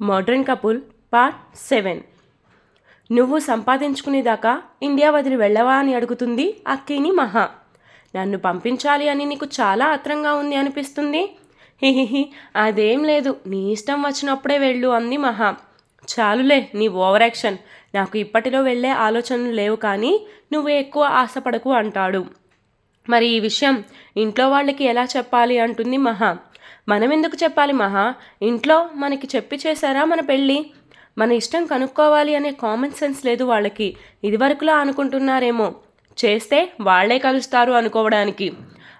Modern couple part seven. నువ్వు సంపాదించుకునేదాకా India వదిలి వెళ్ళవా అని అడుగుతుంది అక్కిని మహా. నన్ను పంపించాలి అని నీకు చాలా ఆత్రంగా ఉంది అనిపిస్తుంది? హిహిహి అదేం లేదు. నీ ఇష్టం వచ్చినప్పుడే వెళ్ళు అంది మహా. చాలులే నీ ఓవర్ యాక్షన్. నాకు ఇప్పటిలో వెళ్ళే ఆలోచనలు లేవు కానీ నువ్వు ఎక్కువ ఆశపడకు అంటాడు. మరి ఈ విషయం ఇంట్లో వాళ్ళకి ఎలా చెప్పాలి? అంటుంది మహా. మనం ఎందుకు చెప్పాలి మహా? ఇంట్లో మనకి చెప్పి చేశారా మన పెళ్ళి? మన ఇష్టం కనుక్కోవాలి అనే కామన్ సెన్స్ లేదు వాళ్ళకి. ఇదివరకులా అనుకుంటున్నారేమో. చేస్తే వాళ్ళే కలుస్తారు అనుకోవడానికి.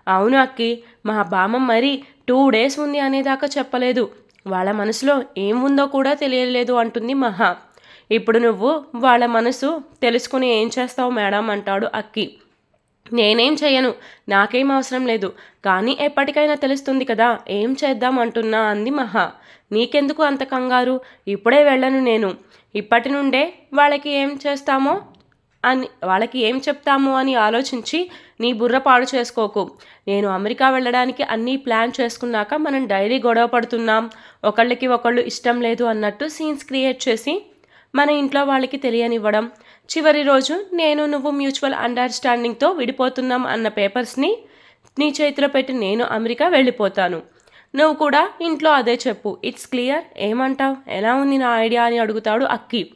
అవును అక్కి మా బామ్మ మరి టూ డేస్ ఉంది అనేదాకా చెప్పలేదు. వాళ్ళ మనసులో ఏం ఉందో కూడా తెలియలేదు అంటుంది మహా. ఇప్పుడు నువ్వు వాళ్ళ మనసు తెలుసుకుని ఏం చేస్తావు మేడం అంటాడు అక్కి. నేనేం చేయను నాకేం అవసరం లేదు. కానీ ఎప్పటికైనా తెలుస్తుంది కదా ఏం చేద్దాం అంటున్నా అంది మహా. నీకెందుకు అంత కంగారు? ఇప్పుడే వెళ్ళను నేను. ఇప్పటి నుండే వాళ్ళకి ఏం చేస్తామో అని వాళ్ళకి ఏం చెప్తాము అని ఆలోచించి నీ బుర్ర పాడు చేసుకోకు. నేను అమెరికా వెళ్ళడానికి అన్నీ ప్లాన్ చేసుకున్నాక మనం డైలీ గొడవ పడుతున్నాం. ఒకళ్ళకి ఒకళ్ళు ఇష్టం లేదు అన్నట్టు సీన్స్ క్రియేట్ చేసి మన ఇంట్లో వాళ్ళకి తెలియనివ్వడం. చివరి రోజు నేను నువ్వు మ్యూచువల్ అండర్స్టాండింగ్తో విడిపోతున్నాం అన్న పేపర్స్ని నీ చేతిలో పెట్టి నేను అమెరికా వెళ్ళిపోతాను. నువ్వు కూడా ఇంట్లో అదే చెప్పు. It's clear? ఏమంటావు? ఎలా ఉంది నా ఐడియా అని అడుగుతాడు అక్కి.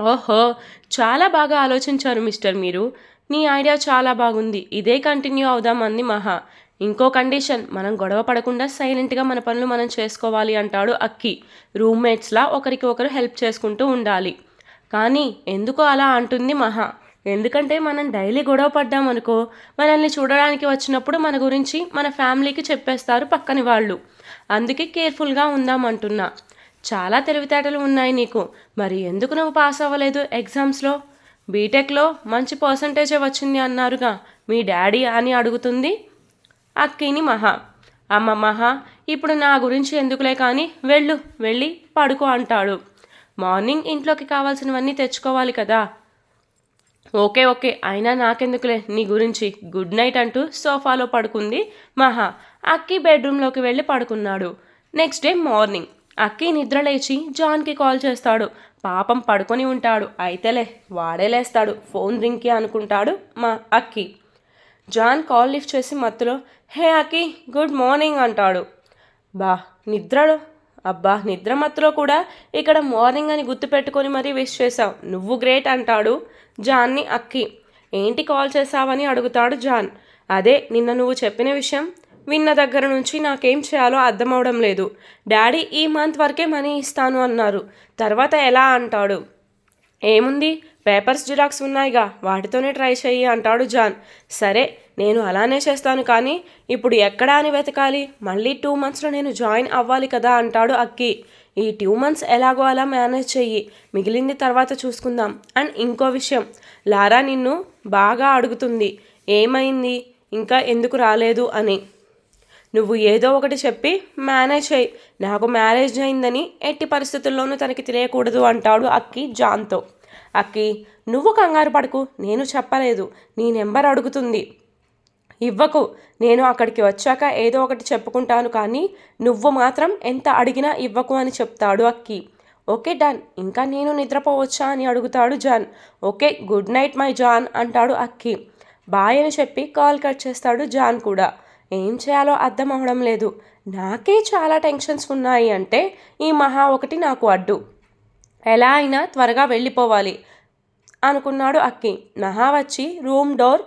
ఓహో చాలా బాగా ఆలోచించారు మిస్టర్ మీరు. నీ ఐడియా చాలా బాగుంది. ఇదే కంటిన్యూ అవుదాం అంది మహా. ఇంకో కండిషన్ మనం గొడవ పడకుండా సైలెంట్గా మన పనులు మనం చేసుకోవాలి అంటాడు అక్కి. రూమ్మేట్స్లా ఒకరికి ఒకరు హెల్ప్ చేసుకుంటూ ఉండాలి. కానీ ఎందుకో అలా అంటుంది మహా. ఎందుకంటే మనం డైలీ గొడవ పడ్డామనుకో మనల్ని చూడడానికి వచ్చినప్పుడు మన గురించి మన ఫ్యామిలీకి చెప్పేస్తారు పక్కని వాళ్ళు. అందుకే కేర్ఫుల్గా ఉందామంటున్నా చాలా తెలివితేటలు ఉన్నాయి నీకు. మరి ఎందుకు నువ్వు పాస్ అవ్వలేదు ఎగ్జామ్స్లో? బీటెక్లో మంచి పర్సంటేజే వచ్చింది అన్నారుగా. మీ డాడీ అని అడుగుతుంది అక్కిని మహా. అమ్మ మహా ఇప్పుడు నా గురించి ఎందుకులే కానీ వెళ్ళు వెళ్ళి పడుకో అంటాడు. మార్నింగ్ ఇంట్లోకి కావాల్సినవన్నీ తెచ్చుకోవాలి కదా. Okay okay. అయినా నాకెందుకులే? నీ గురించి. గుడ్ నైట్ అంటూ సోఫాలో పడుకుంది మహా. అక్కి బెడ్రూమ్లోకి వెళ్ళి పడుకున్నాడు. Next day morning. అక్కి నిద్ర లేచి జాన్కి కాల్ చేస్తాడు. పాపం పడుకొని ఉంటాడు. అయితేలే వాడే లేస్తాడు. ఫోన్ రింగ్కి అనుకుంటాడు మా అక్కి. జాన్ కాల్ లిఫ్ట్ చేసి మత్తులో హే అక్కి గుడ్ మార్నింగ్ అంటాడు. బా నిద్రలో అబ్బా నిద్ర మత్తులో కూడా ఇక్కడ మార్నింగ్ అని గుర్తుపెట్టుకొని మరీ విష్ చేశావు. నువ్వు గ్రేట్ అంటాడు జాన్ని అక్కి. ఏంటి కాల్ చేసావని అడుగుతాడు జాన్. అదే నిన్న నువ్వు చెప్పిన విషయం విన్న దగ్గర నుంచి నాకేం చేయాలో అర్థమవడం లేదు. డాడీ ఈ మంత్ వరకే మనీ ఇస్తాను అన్నారు. తర్వాత ఎలా అంటాడు? ఏముంది? పేపర్స్ జిరాక్స్ ఉన్నాయిగా వాటితోనే ట్రై చెయ్యి అంటాడు జాన్. సరే నేను అలానే చేస్తాను కానీ ఇప్పుడు ఎక్కడా అని వెతకాలి? మళ్ళీ టూ మంత్స్లో నేను జాయిన్ అవ్వాలి కదా అంటాడు అక్కి. ఈ టూ మంత్స్ ఎలాగో అలా మేనేజ్ చెయ్యి. మిగిలింది తర్వాత చూసుకుందాం. అండ్ ఇంకో విషయం లారా నిన్ను బాగా అడుగుతుంది. ఏమైంది? ఇంకా ఎందుకు రాలేదు అని. నువ్వు ఏదో ఒకటి చెప్పి మేనేజ్ చేయి నాకు మ్యారేజ్ అయిందని ఎట్టి పరిస్థితుల్లోనూ తనకి తెలియకూడదు అంటాడు అక్కి జాన్తో. అక్కి నువ్వు కంగారు పడకు నేను చెప్పలేదు నీ నెంబర్ అడుగుతుంది. ఇవ్వకు నేను అక్కడికి వచ్చాక ఏదో ఒకటి చెప్పుకుంటాను కానీ నువ్వు మాత్రం ఎంత అడిగినా ఇవ్వకు అని చెప్తాడు అక్కి. ఓకే డన్ ఇంకా నేను నిద్రపోవచ్చా? అని అడుగుతాడు John. Okay good night my John అంటాడు అక్కి. బాయ్ అని చెప్పి కాల్ కట్ చేస్తాడు జాన్ కూడా. ఏం చేయాలో అర్థం అవడం లేదు. నాకే చాలా టెన్షన్స్ ఉన్నాయి అంటే ఈ మహా ఒకటి నాకు అడ్డు. ఎలా అయినా త్వరగా వెళ్ళిపోవాలి అనుకున్నాడు అక్కి. మహా వచ్చి రూమ్ డోర్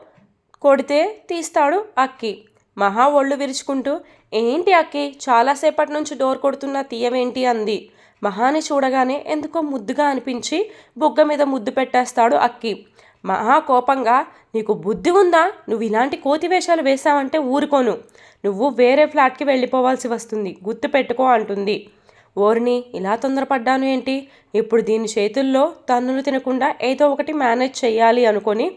కొడితే తీస్తాడు అక్కి. మహా ఒళ్ళు విరుచుకుంటూ ఏంటి అక్కి చాలాసేపటి నుంచి డోర్ కొడుతున్నా తీయవేంటి? అంది. మహాని చూడగానే ఎందుకో ముద్దుగా అనిపించి బుగ్గ మీద ముద్దు పెట్టేస్తాడు అక్కి. మహా కోపంగా నీకు బుద్ధి ఉందా? నువ్వు ఇలాంటి కోతి వేషాలు వేసావంటే ఊరుకోను. నువ్వు వేరే ఫ్లాట్కి వెళ్ళిపోవాల్సి వస్తుంది. గుర్తు పెట్టుకో అంటుంది. ఓర్ని ఇలా తొందరపడ్డాను ఏంటి? ఇప్పుడు దీని చేతుల్లో తన్నులు తినకుండా ఏదో ఒకటి మేనేజ్ చేయాలి అనుకొని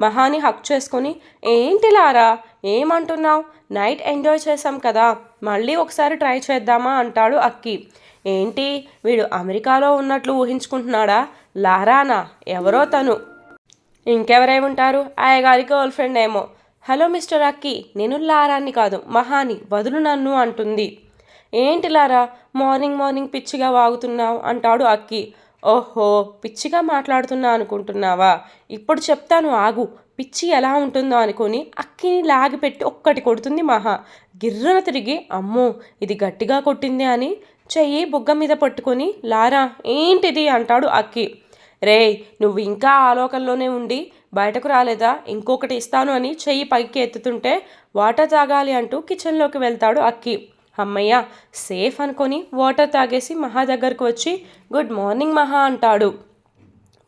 మహాని హక్ చేసుకొని ఏంటి లారా ఏమంటున్నావు? నైట్ ఎంజాయ్ చేసాం కదా మళ్ళీ ఒకసారి ట్రై చేద్దామా? అంటాడు అక్కి. ఏంటి? వీడు అమెరికాలో ఉన్నట్లు ఊహించుకుంటున్నాడా? లారానా? ఎవరో తను. ఇంకెవరై ఉంటారు? అయ్యగారి గర్ల్ ఫ్రెండ్ ఏమో. హలో మిస్టర్ అక్కి నేను లారాన్ని కాదు మహాని వదులు నన్ను అంటుంది. ఏంటి లారా మార్నింగ్ మార్నింగ్ పిచ్చిగా వాగుతున్నావు అంటాడు అక్కి. ఓహో పిచ్చిగా మాట్లాడుతున్నా అనుకుంటున్నావా? ఇప్పుడు చెప్తాను ఆగు. పిచ్చి ఎలా ఉంటుందో అనుకొని అక్కిని లాగిపెట్టి ఒక్కటి కొడుతుంది మహా. గిర్రను తిరిగి అమ్మో ఇది గట్టిగా కొట్టింది అని చెయ్యి బుగ్గ మీద పట్టుకొని లారా ఏంటిది అంటాడు అక్కి. రే నువ్వు ఇంకా ఆలోకంలోనే ఉండి బయటకు రాలేదా? ఇంకొకటి ఇస్తాను అని చెయ్యి పైకి ఎత్తుతుంటే వాటర్ తాగాలి అంటూ కిచెన్లోకి వెళ్తాడు అక్కి. అమ్మయ్య సేఫ్ అనుకొని వాటర్ తాగేసి మహా దగ్గరకు వచ్చి గుడ్ మార్నింగ్ మహా అంటాడు.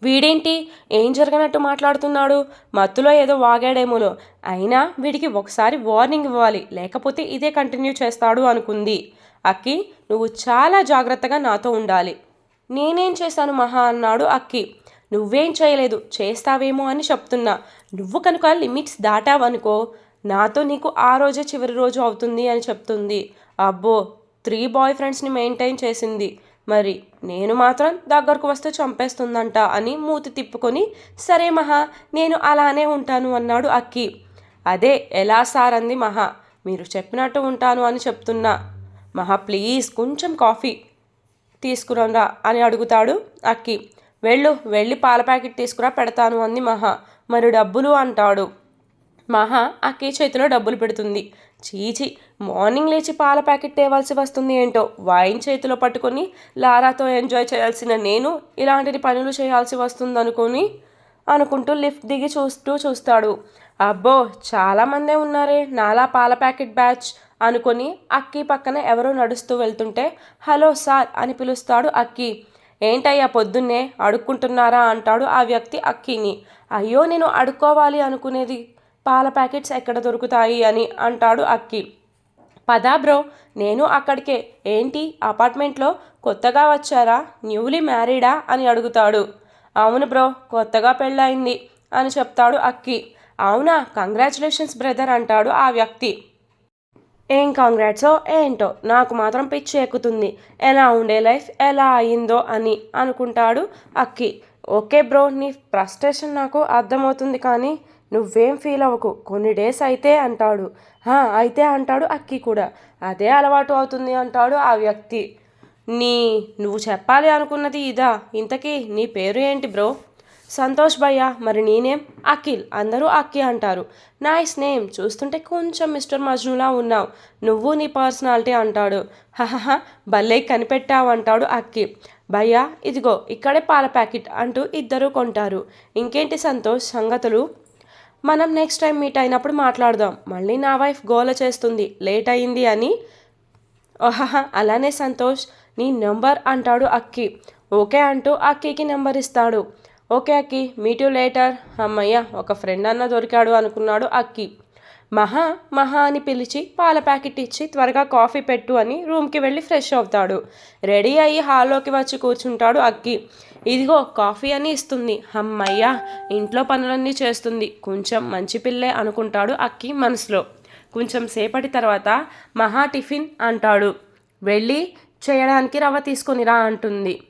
వీడేంటి? ఏం జరగనట్టు మాట్లాడుతున్నాడు? మత్తులో ఏదో వాగాడేమోలో. అయినా వీడికి ఒకసారి వార్నింగ్ ఇవ్వాలి లేకపోతే ఇదే కంటిన్యూ చేస్తాడు అనుకుంది. అక్కి నువ్వు చాలా జాగ్రత్తగా నాతో ఉండాలి. నేనేం చేశాను మహా అన్నాడు అక్కి. నువ్వేం చేయలేదు చేస్తావేమో అని చెప్తున్నా. నువ్వు కనుక లిమిట్స్ దాటావనుకో నాతో నీకు ఆ రోజే చివరి రోజు అవుతుంది అని చెప్తుంది. అబ్బో త్రీ బాయ్ ఫ్రెండ్స్ని మెయింటైన్ చేసింది. మరి నేను మాత్రం దగ్గరకు వస్తే చంపేస్తుందంట అని మూతి తిప్పుకొని సరే మహా నేను అలానే ఉంటాను అన్నాడు అక్కి. అదే ఎలా సార్ అంది మహా. మీరు చెప్పినట్టు ఉంటాను అని చెప్తున్నా. మహా ప్లీజ్ కొంచెం కాఫీ తీసుకురంరా అని అడుగుతాడు అక్కి. వెళ్ళు వెళ్ళి పాల ప్యాకెట్ తీసుకురా పెడతాను అంది మహా. మరి డబ్బులు అంటాడు. మహా అక్కి చేతిలో డబ్బులు పెడుతుంది. చీచి మార్నింగ్ లేచి పాల ప్యాకెట్ తేవాల్సి వస్తుంది ఏంటో వైన్ చేతిలో పట్టుకొని లారాతో ఎంజాయ్ చేయాల్సిన నేను ఇలాంటి పనులు చేయాల్సి వస్తుందనుకొని అనుకుంటూ లిఫ్ట్ దిగి చూస్తూ చూస్తాడు. అబ్బో చాలామందే ఉన్నారే నాలా పాల ప్యాకెట్ బ్యాచ్ అనుకొని అక్కి పక్కన ఎవరో నడుస్తూ వెళ్తుంటే హలో సార్ అని పిలుస్తాడు అక్కి. ఏంటయ్యా పొద్దున్నే అడుక్కుంటున్నారా అంటాడు ఆ వ్యక్తి అక్కిని. అయ్యో నేను అడుక్కోవాలి అనుకునేది పాల ప్యాకెట్స్ ఎక్కడ దొరుకుతాయి అని అంటాడు అక్కి. పదా బ్రో నేను అక్కడికే. ఏంటి అపార్ట్మెంట్లో కొత్తగా వచ్చారా? న్యూలీ మ్యారీడా? అని అడుగుతాడు. అవును బ్రో కొత్తగా పెళ్ళయింది అని చెప్తాడు అక్కి. అవునా కంగ్రాచులేషన్స్ బ్రదర్ అంటాడు ఆ వ్యక్తి. ఏం కాంగ్రాట్సో ఏంటో నాకు మాత్రం పిచ్చి ఎక్కుతుంది. ఎలా ఉండే లైఫ్ ఎలా అయిందో అని అనుకుంటాడు అక్కి. ఓకే బ్రో నీ ఫ్రస్ట్రేషన్ నాకు అర్థమవుతుంది కానీ నువ్వేం ఫీల్ అవ్వకు. కొన్ని డేస్ అయితే అంటాడు. అయితే అంటాడు అక్కి కూడా. అదే అలవాటు అవుతుంది అంటాడు ఆ వ్యక్తి. నీ నువ్వు చెప్పాలి అనుకున్నది ఇదా? ఇంతకీ నీ పేరు ఏంటి బ్రో? సంతోష్ భయ్య మరి నేనేం? అఖిల్. అందరూ అక్కి అంటారు. Nice name. చూస్తుంటే కొంచెం మిస్టర్ మజ్నులా ఉన్నావు. నువ్వు నీ పర్సనాలిటీ అంటాడు. హహహ భలే కనిపెట్టావు అంటాడు అక్కి. భయ్య ఇదిగో ఇక్కడే పాల ప్యాకెట్ అంటూ ఇద్దరు కొంటారు. ఇంకేంటి సంతోష్ సంగతులు? మనం నెక్స్ట్ టైం మీట్ అయినప్పుడు మాట్లాడదాం. మళ్ళీ నా వైఫ్ గోల చేస్తుంది. లేట్ అయింది అని. ఓహహ అలానే సంతోష్. నీ నెంబర్ అంటాడు అక్కి. ఓకే అంటూ అక్కికి నెంబర్ ఇస్తాడు. ఓకే అక్కి మీటూ లేటర్ అమ్మయ్య ఒక ఫ్రెండ్ అన్న దొరికాడు అనుకున్నాడు అక్కి. మహా మహా అని పిలిచి పాల ప్యాకెట్ ఇచ్చి త్వరగా కాఫీ పెట్టు అని రూమ్కి వెళ్ళి ఫ్రెష్ అవుతాడు. రెడీ అయ్యి హాల్లోకి వచ్చి కూర్చుంటాడు అక్కి ఇదిగో కాఫీ అని ఇస్తుంది. అమ్మయ్యా ఇంట్లో పనులన్నీ చేస్తుంది. కొంచెం మంచి పిల్లే అనుకుంటాడు అక్కి మనసులో. కొంచెం సేపటి తర్వాత మహా టిఫిన్ అంటాడు. వెళ్ళి చేయడానికి రవ్వ తీసుకొనిరా అంటుంది.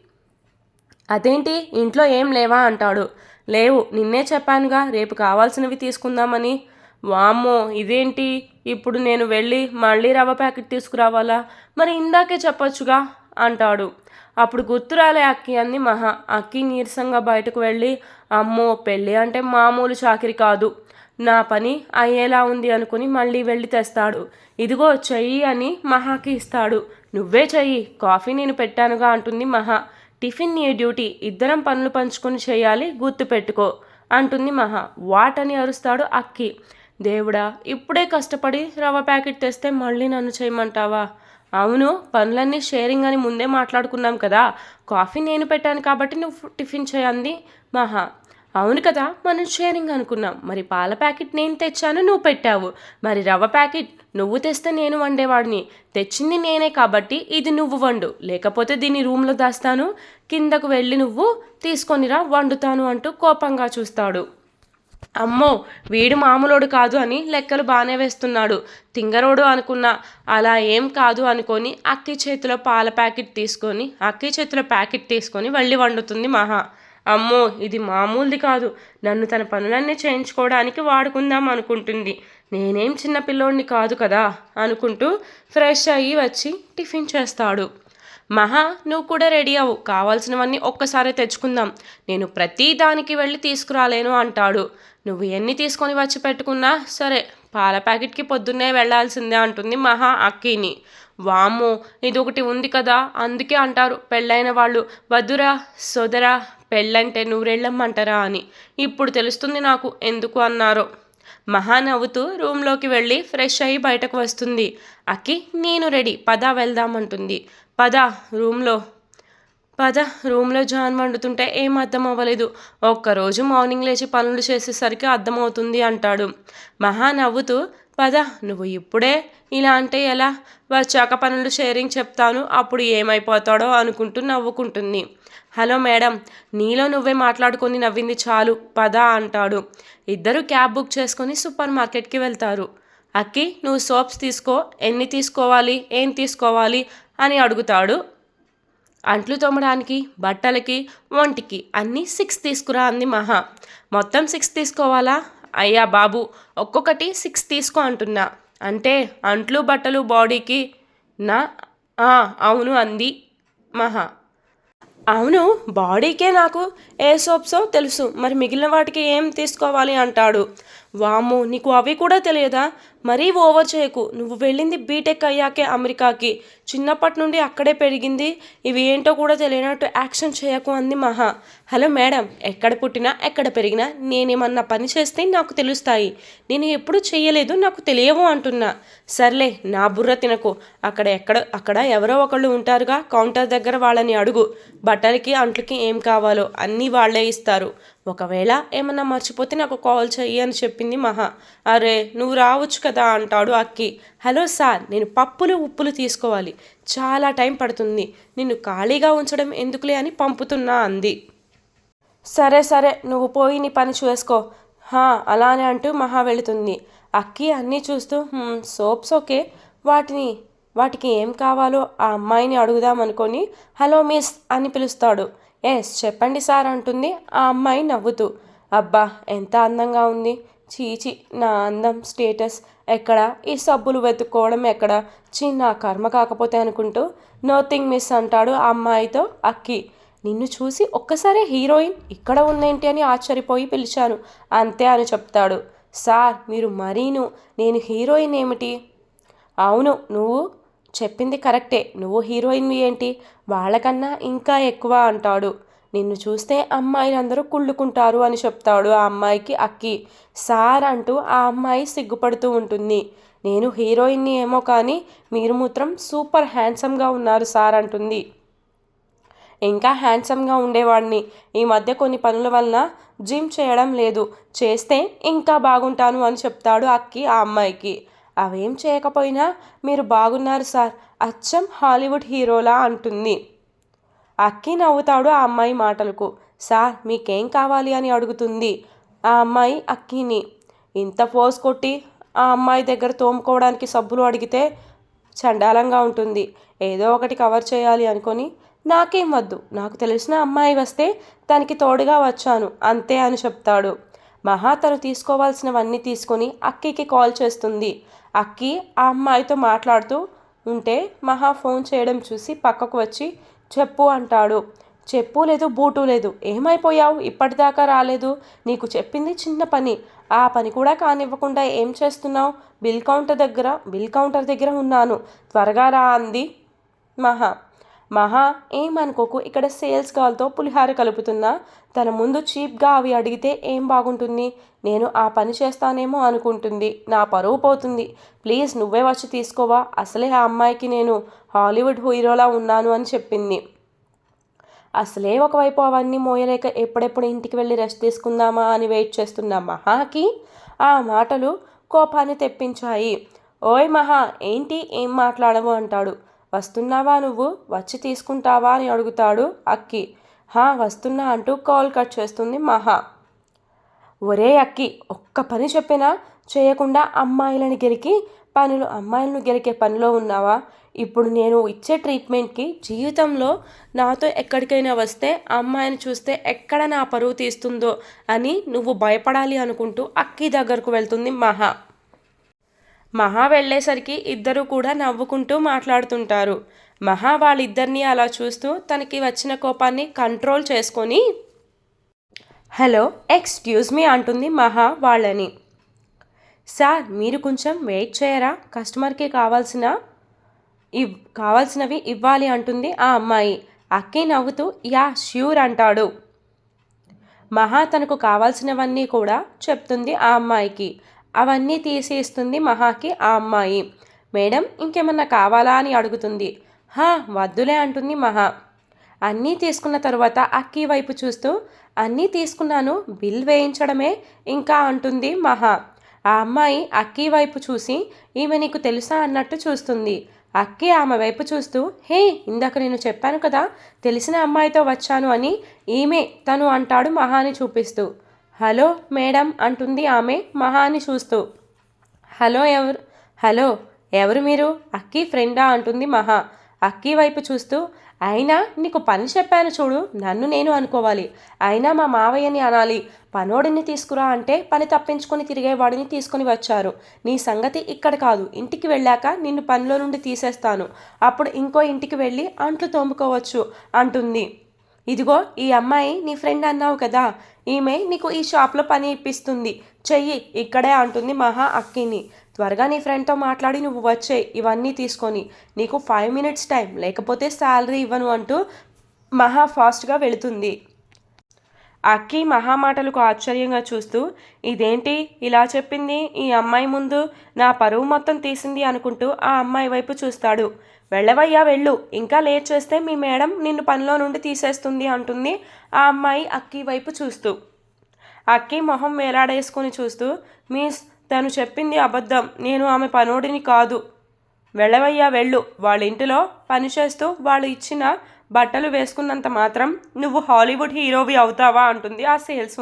అదేంటి ఇంట్లో ఏం లేవా అంటాడు. లేవు నిన్నే చెప్పానుగా రేపు కావాల్సినవి తీసుకుందామని. వామ్మో ఇదేంటి? ఇప్పుడు నేను వెళ్ళి మళ్ళీ రవ్వ ప్యాకెట్ తీసుకురావాలా? మరి ఇందాకే చెప్పొచ్చుగా అంటాడు. అప్పుడు గుర్తురాలే అక్కి అంది మహా. అక్కి నీరసంగా బయటకు వెళ్ళి అమ్మో పెళ్ళి అంటే మామూలు చాకిరి కాదు. నా పని అయ్యేలా ఉంది అనుకుని మళ్ళీ వెళ్ళి తెస్తాడు. ఇదిగో చెయ్యి అని మహాకి ఇస్తాడు. నువ్వే చెయ్యి కాఫీ నేను పెట్టానుగా అంటుంది మహా. టిఫిన్ నీ డ్యూటీ ఇద్దరం పనులు పంచుకొని చేయాలి గుర్తు పెట్టుకో అంటుంది మహా. వాటని అరుస్తాడు అక్కి. దేవుడా ఇప్పుడే కష్టపడి రవ్వ ప్యాకెట్ తెస్తే మళ్ళీ నన్ను చేయమంటావా? అవును పనులన్నీ షేరింగ్ అని ముందే మాట్లాడుకున్నాం కదా. కాఫీ నేను పెట్టాను కాబట్టి నువ్వు టిఫిన్ చేయండి మహా. అవును కదా మనం షేరింగ్ అనుకున్నాం. మరి పాల ప్యాకెట్ నేను తెచ్చాను నువ్వు పెట్టావు. మరి రవ్వ ప్యాకెట్ నువ్వు తెస్తే నేను వండేవాడిని. తెచ్చింది నేనే కాబట్టి ఇది నువ్వు వండు. లేకపోతే దీన్ని రూమ్లో దాస్తాను. కిందకు వెళ్ళి నువ్వు తీసుకొనిరా వండుతాను అంటూ కోపంగా చూస్తాడు. అమ్మో వీడు మామూలోడు కాదు అని లెక్కలు బాగానే వేస్తున్నాడు. తింగరోడు అనుకున్న అలా ఏం కాదు అనుకొని అక్కి చేతిలో పాల ప్యాకెట్ తీసుకొని అక్కి చేతిలో ప్యాకెట్ తీసుకొని వెళ్ళి వండుతుంది మహా. అమ్మో ఇది మామూలుది కాదు. నన్ను తన పనులన్నీ చేయించుకోవడానికి వాడుకుందాం అనుకుంటుంది. నేనేం చిన్న పిల్లోడిని కాదు కదా అనుకుంటూ ఫ్రెష్ అయ్యి వచ్చి టిఫిన్ చేస్తాడు. మహా నువ్వు కూడా రెడీ అవ్వు. కావాల్సినవన్నీ ఒక్కసారి తెచ్చుకుందాం. నేను ప్రతి దానికి వెళ్ళి తీసుకురాలేను అంటాడు. నువ్వు ఎన్ని తీసుకొని వచ్చి పెట్టుకున్నా సరే పాల ప్యాకెట్కి పొద్దున్నే వెళ్ళాల్సిందే అంటుంది మహా అక్కిని. వామ్మో ఇదొకటి ఉంది కదా అందుకే అంటారు పెళ్ళైన వాళ్ళు. వదురా సోదరా పెళ్ళంటే నూరెళ్ళమ్మంటారా అని. ఇప్పుడు తెలుస్తుంది నాకు ఎందుకు అన్నారో. మహా నవ్వుతూ రూమ్లోకి వెళ్ళి ఫ్రెష్ అయ్యి బయటకు వస్తుంది. అక్కి నేను రెడీ పదా వెళ్దామంటుంది పద రూమ్లో. పద రూమ్లో జాన్ వండుతుంటే ఏం అర్థం అవ్వలేదు. ఒక్కరోజు మార్నింగ్ లేచి పనులు చేసేసరికి అర్థమవుతుంది అంటాడు. మహా నవ్వుతూ పద నువ్వు ఇప్పుడే ఇలా అంటే ఎలా? వచ్చాక పనులు షేరింగ్ చెప్తాను అప్పుడు ఏమైపోతాడో అనుకుంటూ నవ్వుకుంటుంది. హలో మేడం నీలో నువ్వే మాట్లాడుకొని నవ్వింది చాలు పద అంటాడు. ఇద్దరు క్యాబ్ బుక్ చేసుకొని సూపర్ మార్కెట్కి వెళ్తారు. అక్కి నువ్వు సోప్స్ తీసుకో ఎన్ని తీసుకోవాలి ఏం తీసుకోవాలి అని అడుగుతాడు. అంట్లు తోమడానికి బట్టలకి వంటికి అన్నీ సిక్స్ తీసుకురా అంది మహా. మొత్తం సిక్స్ తీసుకోవాలా? అయ్యా బాబు ఒక్కొక్కటి సిక్స్ తీసుకో అంటున్నా. అంటే అంట్లు బట్టలు బాడీకి నా అవును అంది మహా. అవును బాడీకే నాకు ఏ సోప్సో తెలుసు. మరి మిగిలిన వాటికి ఏం తీసుకోవాలి అంటాడు? వాము నీకు అవి కూడా తెలియదా? మరీ ఓవర్ చేయకు. నువ్వు వెళ్ళింది బీటెక్ అయ్యాకే అమెరికాకి. చిన్నప్పటి నుండి అక్కడే పెరిగింది. ఇవి ఏంటో కూడా తెలియనట్టు యాక్షన్ చేయకు అంది మహా. హలో మేడం ఎక్కడ పుట్టినా ఎక్కడ పెరిగినా నేనేమన్నా పని చేస్తే నాకు తెలుస్తాయి. నేను ఎప్పుడు చేయలేదు నాకు తెలియవు అంటున్నా. సర్లే నా బుర్ర తినకు. అక్కడ ఎక్కడ అక్కడ ఎవరో ఒకళ్ళు ఉంటారుగా కౌంటర్ దగ్గర వాళ్ళని అడుగు. బట్టలకి అంట్లకి ఏం కావాలో అన్నీ వాళ్ళే ఇస్తారు. ఒకవేళ ఏమన్నా మర్చిపోతే నాకు కాల్ చెయ్యి అని చెప్పింది మహా. అరే నువ్వు రావచ్చు కదా అంటాడు అక్కి. హలో సార్ నేను పప్పులు ఉప్పులు తీసుకోవాలి. చాలా టైం పడుతుంది. నిన్ను ఖాళీగా ఉంచడం ఎందుకులే అని పంపుతున్నా అంది. సరే సరే నువ్వు పోయి నీ పని చూసుకో. హా అలానే అంటూ మహా వెళుతుంది. అక్కి అన్నీ చూస్తూ సోప్స్ ఓకే. వాటిని వాటికి ఏం కావాలో ఆ అమ్మాయిని అడుగుదామనుకొని హలో మిస్ అని పిలుస్తాడు. ఎస్ చెప్పండి సార్ అంటుంది. ఆ అమ్మాయి నవ్వుతూ అబ్బా ఎంత అందంగా ఉంది. చీచి నా అందం స్టేటస్ ఎక్కడ? ఈ సబ్బులు వెతుక్కోవడం ఎక్కడ? చీ నా కర్మ కాకపోతే అనుకుంటూ నోథింగ్ మిస్ అంటాడు ఆ అమ్మాయితో అక్కి. నిన్ను చూసి ఒక్కసారే హీరోయిన్ ఇక్కడ ఉందేంటి అని ఆశ్చర్యపోయి పిలిచాను. అంతే అని చెప్తాడు. సార్ మీరు మరీను. నేను హీరోయిన్ ఏమిటి? అవును నువ్వు చెప్పింది కరెక్టే. నువ్వు హీరోయిన్వి ఏంటి? వాళ్ళకన్నా ఇంకా ఎక్కువ అంటాడు. నిన్ను చూస్తే అమ్మాయిలందరూ కుళ్ళుకుంటారు అని చెప్తాడు ఆ అమ్మాయికి అక్కి. సార్ అంటూ ఆ అమ్మాయి సిగ్గుపడుతూ ఉంటుంది. నేను హీరోయిన్ని ఏమో కానీ మీరు మూత్రం సూపర్ హ్యాండ్సమ్గా ఉన్నారు సార్ అంటుంది. ఇంకా హ్యాండ్సమ్గా ఉండేవాడిని. ఈ మధ్య కొన్ని పనుల వలన జిమ్ చేయడం లేదు. చేస్తే ఇంకా బాగుంటాను అని చెప్తాడు అక్కి ఆ అమ్మాయికి. అవేం చేయకపోయినా మీరు బాగున్నారు సార్. అచ్చం హాలీవుడ్ హీరోలా అంటుంది. అక్కి నవ్వుతాడు ఆ అమ్మాయి మాటలకు. సార్ మీకేం కావాలి అని అడుగుతుంది ఆ అమ్మాయి అక్కిని. ఇంత ఫోర్స్ కొట్టి ఆ అమ్మాయి దగ్గర తోముకోవడానికి సబ్బులు అడిగితే చండాలంగా ఉంటుంది. ఏదో ఒకటి కవర్ చేయాలి అనుకొని నాకేం వద్దు. నాకు తెలిసిన అమ్మాయి వస్తే తనకి తోడుగా వచ్చాను అంతే అని చెప్తాడు. మహా తను తీసుకోవాల్సినవన్నీ తీసుకొని అక్కికి కాల్ చేస్తుంది. అక్కి ఆ అమ్మాయితో మాట్లాడుతూ ఉంటే మహా ఫోన్ చేయడం చూసి పక్కకు వచ్చి చెప్పు అంటాడు. చెప్పు లేదు బూటు లేదు. ఏమైపోయావు? ఇప్పటిదాకా రాలేదు. నీకు చెప్పింది చిన్న పని. ఆ పని కూడా కానివ్వకుండా ఏం చేస్తున్నావు? బిల్ కౌంటర్ దగ్గర బిల్ కౌంటర్ దగ్గర ఉన్నాను. త్వరగా రా అంది మహా. మహా ఏమనుకోకు ఇక్కడ సేల్స్ గర్ల్తో పులిహార కలుపుతున్నా. తన ముందు చీప్గా అవి అడిగితే ఏం బాగుంటుంది? నేను ఆ పని చేస్తానేమో అనుకుంటుంది. నా పరువు పోతుంది. ప్లీజ్ నువ్వే వచ్చి తీసుకోవా? అసలే ఆ అమ్మాయికి నేను హాలీవుడ్ హీరోలా ఉన్నాను అని చెప్పింది. అసలే ఒకవైపు అవన్నీ మోయలేక ఎప్పుడెప్పుడు ఇంటికి వెళ్ళి రెస్ట్ తీసుకుందామా అని వెయిట్ చేస్తున్న మహాకి ఆ మాటలు కోపాన్ని తెప్పించాయి. ఓయ్ మహా ఏంటి? ఏం మాట్లాడవు అంటాడు. వస్తున్నావా నువ్వు? వచ్చి తీసుకుంటావా అని అడుగుతాడు అక్కి. హా వస్తున్నా అంటూ కాల్ కట్ చేస్తుంది మహా. ఒరే అక్కి ఒక్క పని చెప్పినా చేయకుండా అమ్మాయిలను గెలికి పనులు అమ్మాయిలను గెలికే పనిలో ఉన్నావా? ఇప్పుడు నేను ఇచ్చే ట్రీట్మెంట్కి జీవితంలో నాతో ఎక్కడికైనా వస్తే అమ్మాయిని చూస్తే ఎక్కడ నా పరువు తీస్తుందో అని నువ్వు భయపడాలి అనుకుంటూ అక్కి దగ్గరకు వెళ్తుంది మహా. మహా వెళ్ళేసరికి ఇద్దరు కూడా నవ్వుకుంటూ మాట్లాడుతుంటారు. మహా వాళ్ళిద్దరినీ అలా చూస్తూ తనకి వచ్చిన కోపాన్ని కంట్రోల్ చేసుకొని హలో ఎక్స్క్యూజ్ మీ అంటుంది మహా వాళ్ళని. సార్ మీరు కొంచెం వెయిట్ చేయరా? కస్టమర్కి కావాల్సిన ఇవ్ కావాల్సినవి ఇవ్వాలి అంటుంది ఆ అమ్మాయి. అక్కి నవ్వుతూ యా ష్యూర్ అంటాడు. మహా తనకు కావాల్సినవన్నీ కూడా చెప్తుంది ఆ అమ్మాయికి. అవన్నీ తీసి ఇస్తుంది మహాకి ఆ అమ్మాయి. మేడం ఇంకేమన్నా కావాలా అని అడుగుతుంది. హా వద్దులే అంటుంది మహా. అన్నీ తీసుకున్న తర్వాత అక్కి వైపు చూస్తూ అన్నీ తీసుకున్నాను బిల్ వేయించడమే ఇంకా అంటుంది మహా. ఆ అమ్మాయి అక్కి వైపు చూసి ఈమె నీకు తెలుసా అన్నట్టు చూస్తుంది. అక్కి ఆమె వైపు చూస్తూ హే ఇందాక నేను చెప్పాను కదా తెలిసిన అమ్మాయితో వచ్చాను అని ఈమె తను అంటాడు మహాని చూపిస్తూ. హలో మేడం అంటుంది ఆమె మహాని చూస్తూ. హలో ఎవరు హలో ఎవరు మీరు? అక్కి ఫ్రెండా అంటుంది మహా. అక్కి వైపు చూస్తూ అయినా నీకు పని చెప్పాను చూడు నన్ను నేను అనుకోవాలి. అయినా మా మావయ్యని అనాలి. పనోడిని తీసుకురా అంటే పని తప్పించుకొని తిరిగేవాడిని తీసుకొని వచ్చారు. నీ సంగతి ఇక్కడ కాదు. ఇంటికి వెళ్ళాక నిన్ను పనిలో నుండి తీసేస్తాను. అప్పుడు ఇంకో ఇంటికి వెళ్ళి అంట్లు తోముకోవచ్చు అంటుంది. ఇదిగో ఈ అమ్మాయి నీ ఫ్రెండ్ అన్నావు కదా ఈమె నీకు ఈ షాప్లో పని ఇప్పిస్తుంది. చెయ్యి ఇక్కడే అంటుంది మహా అక్కిని. త్వరగా నీ ఫ్రెండ్తో మాట్లాడి నువ్వు వచ్చే ఇవన్నీ తీసుకొని. నీకు ఫైవ్ మినిట్స్ టైం లేకపోతే శాలరీ ఇవ్వను అంటూ మహా ఫాస్ట్గా వెళుతుంది. అక్కి మహా మాటలకు ఆశ్చర్యంగా చూస్తూ ఇదేంటి ఇలా చెప్పింది? ఈ అమ్మాయి ముందు నా పరువు మొత్తం తీసింది అనుకుంటూ ఆ అమ్మాయి వైపు చూస్తాడు. వెళ్ళవయ్యా వెళ్ళు. ఇంకా లేట్ చేస్తే మీ మేడం నిన్ను పనిలో నుండి తీసేస్తుంది అంటుంది ఆ అమ్మాయి అక్కి వైపు చూస్తూ. అక్కి మొహం వేలాడేసుకొని చూస్తూ మీస్ తను చెప్పింది అబద్ధం. నేను ఆమె పనోడిని కాదు. వెళ్ళవయ్యా వెళ్ళు. వాళ్ళ ఇంటిలో పనిచేస్తూ వాళ్ళు ఇచ్చిన బట్టలు వేసుకున్నంత మాత్రం నువ్వు హాలీవుడ్ హీరోవి అవుతావా? అంటుంది ఆ సేల్స్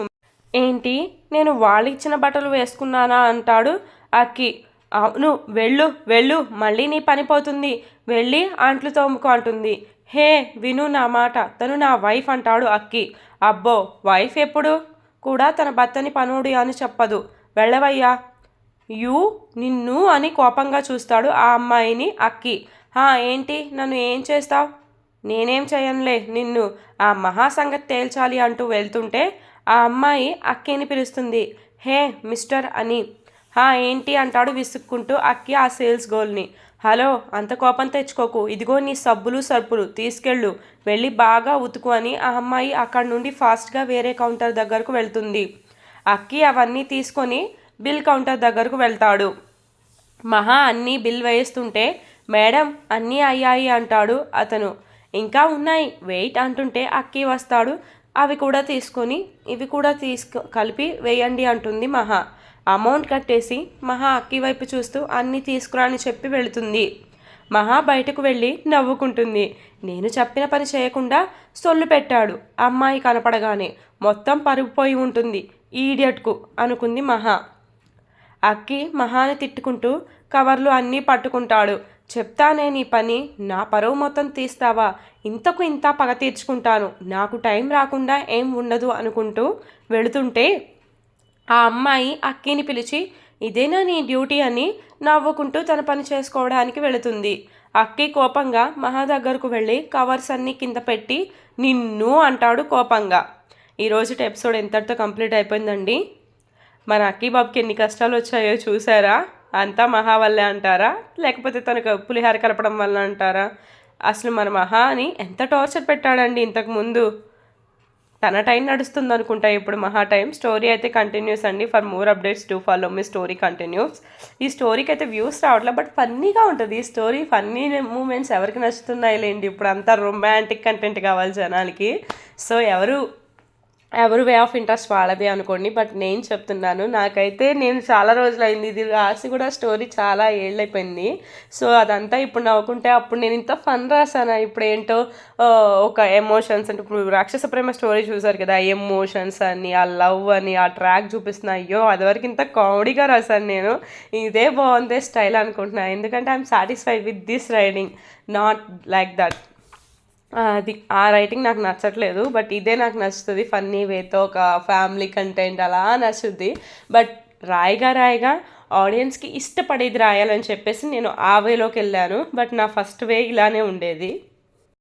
ఏంటి? నేను వాళ్ళు ఇచ్చిన బట్టలు వేసుకున్నానా? అంటాడు అక్కి. అవును వెళ్ళు వెళ్ళు మళ్ళీ నీ పని పోతుంది. వెళ్ళి అంట్లు తోముకో అంటుంది. హే విను నా మాట తను నా వైఫ్ అంటాడు అక్కి. అబ్బో వైఫ్ ఎప్పుడు? కూడా తన భర్తని పనుడి అని చెప్పదు. వెళ్ళవయ్యా. యూ నిన్ను అని కోపంగా చూస్తాడు ఆ అమ్మాయిని అక్కి. హా ఏంటి? నన్ను ఏం చేస్తావు? నేనేం చేయనులే నిన్ను. ఆ మహాసంగతి తేల్చాలి అంటూ వెళ్తుంటే ఆ అమ్మాయి అక్కిని పిలుస్తుంది. హే మిస్టర్ అని. ఏంటి? అంటాడు విసుక్కుంటూ అక్కి ఆ సేల్స్ గోల్ని హలో అంత కోపం తెచ్చుకోకు. ఇదిగో నీ సబ్బులు సరుపులు. తీసుకెళ్ళు. వెళ్ళి బాగా ఉతుకు అని ఆ అమ్మాయి అక్కడి నుండి ఫాస్ట్గా వేరే కౌంటర్ దగ్గరకు వెళ్తుంది. అక్కి అవన్నీ తీసుకొని బిల్ కౌంటర్ దగ్గరకు వెళ్తాడు. మహా అన్నీ బిల్ వేస్తుంటే మేడం అన్నీ అయ్యాయి అంటాడు అతను. ఇంకా ఉన్నాయి? వెయిట్ అంటుంటే అక్కి వస్తాడు. అవి కూడా తీసుకొని ఇవి కూడా తీసుకు కలిపి వేయండి అంటుంది మహా. అమౌంట్ కట్టేసి మహా అక్కి వైపు చూస్తూ అన్నీ తీసుకురా అని చెప్పి వెళుతుంది. మహా బయటకు వెళ్ళి నవ్వుకుంటుంది. నేను చెప్పిన పని చేయకుండా సొల్లు పెట్టాడు. అమ్మాయి కనపడగానే మొత్తం పరుగుపోయి ఉంటుంది. ఈడియట్కు అనుకుంది మహా. అక్కి మహాని తిట్టుకుంటూ కవర్లు అన్నీ పట్టుకుంటాడు. చెప్తానే నీ పని నా పరువు మొత్తం తీస్తావా? ఇంతకు ఇంత పగ తీర్చుకుంటాను. నాకు టైం రాకుండా ఏం ఉండదు అనుకుంటూ వెళుతుంటే ఆ అమ్మాయి అక్కిని పిలిచి ఇదేనా నీ డ్యూటీ అని నవ్వుకుంటూ తన పని చేసుకోవడానికి వెళుతుంది. అక్కి కోపంగా మహా దగ్గరకు వెళ్ళి కవర్స్ అన్నీ కింద పెట్టి నిన్ను అంటాడు కోపంగా. ఈరోజు ఎపిసోడ్ ఎంతటితో కంప్లీట్ అయిపోయిందండి? మన అక్కి బాబుకి ఎన్ని కష్టాలు వచ్చాయో చూసారా? అంతా మహా వల్లే అంటారా? లేకపోతే తనకు పులిహార కలపడం వల్ల అంటారా? అసలు మన మహా అని ఎంత టార్చర్ పెట్టాడండి ఇంతకు ముందు? తన టైం నడుస్తుంది అనుకుంటా ఇప్పుడు మహా టైం. స్టోరీ అయితే కంటిన్యూస్ అండి. For more updates to follow me story continues ఈ స్టోరీకి అయితే వ్యూస్ రావట్లే బట్ ఫన్నీగా ఉంటుంది. ఈ స్టోరీ ఫన్నీ మూమెంట్స్ ఎవరికి నచ్చుతున్నాయి లేండి ఇప్పుడు అంతా రొమాంటిక్ కంటెంట్ కావాలి జనాలకి. సో ఎవరు ఎవరు వే ఆఫ్ ఇంట్రెస్ట్ వాళ్ళది అనుకోండి బట్ నేను చెప్తున్నాను నాకైతే నేను చాలా రోజులైంది ఇది రాసి కూడా స్టోరీ చాలా ఏళ్ళైపోయింది. సో అదంతా ఇప్పుడు నవ్వుకుంటే అప్పుడు నేను ఇంత ఫన్ రాసాను? ఇప్పుడు ఏంటో ఒక ఎమోషన్స్ అంటే ఇప్పుడు రాక్షస ప్రేమ స్టోరీ చూసారు కదా ఎమోషన్స్ అని ఆ లవ్ అని ఆ ట్రాక్ చూపిస్తున్నా అయ్యో అదివరకు ఇంత కామెడీగా రాశాను నేను. ఇదే బాగుంది స్టైల్ అనుకుంటున్నాను ఎందుకంటే I'm satisfied with this riding not like that. అది ఆ రైటింగ్ నాకు నచ్చట్లేదు బట్ ఇదే నాకు నచ్చుతుంది. ఫన్నీ వేతో ఒక ఫ్యామిలీ కంటెంట్ అలా నచ్చుద్ది. బట్ రాయిగా రాయిగా ఆడియన్స్కి ఇష్టపడేది రాయాలని చెప్పేసి నేను ఆ వేలోకి వెళ్ళాను. బట్ నా ఫస్ట్ వే ఇలానే ఉండేది.